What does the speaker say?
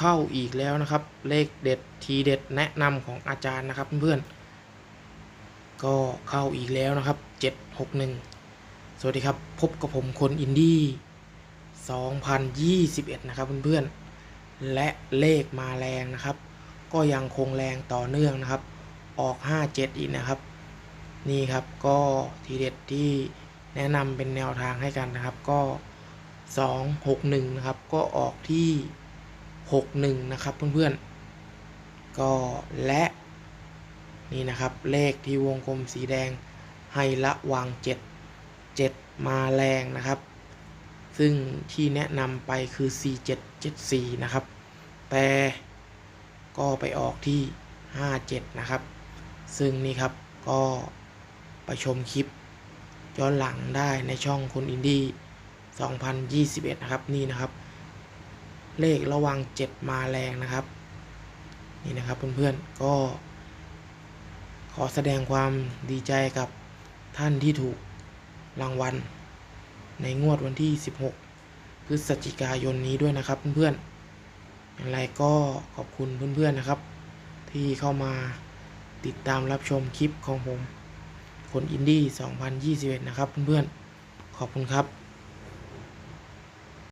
เข้าอีกแล้วนะครับ เลขเด็ดทีเด็ดแนะนำของอาจารย์นะครับเพื่อนๆก็เข้าอีกแล้วนะครับ 761 สวัสดีครับ พบกับผมคนอินดี้ 2021 นะครับเพื่อนๆ และเลขมาแรงนะครับ ก็ยังคงแรงต่อเนื่องนะครับ ออก 57 อีกนะครับ นี่ครับก็ทีเด็ดที่แนะนำเป็นแนวทางให้กันนะครับก็ 261 นะครับ ก็ออกที่ 61 นะครับเพื่อนๆ ก็และนี่นะครับเลขที่วงกลมสีแดงให้ระวัง 7 7 มาแรงนะครับ ซึ่งที่แนะนำไปคือ 4774 นะครับ แต่ก็ไปออกที่ 57 นะครับ ซึ่งนี่ครับก็ไปชมคลิปย้อนหลังได้ในช่องคนอินดี้2021 นะครับ นี่นะครับ เลขระวัง7มาแรงนะครับ นี่นะครับเพื่อนๆก็ขอแสดงความดีใจกับท่านที่ถูกรางวัล ในงวดวันที่ 16 พฤศจิกายนนี้ด้วยนะครับเพื่อนๆอย่างไรก็ขอบคุณเพื่อนๆนะครับ ที่เข้ามาติดตามรับชมคลิปของผม คนอินดี้ 2021 นะครับเพื่อนๆ ขอบคุณครับ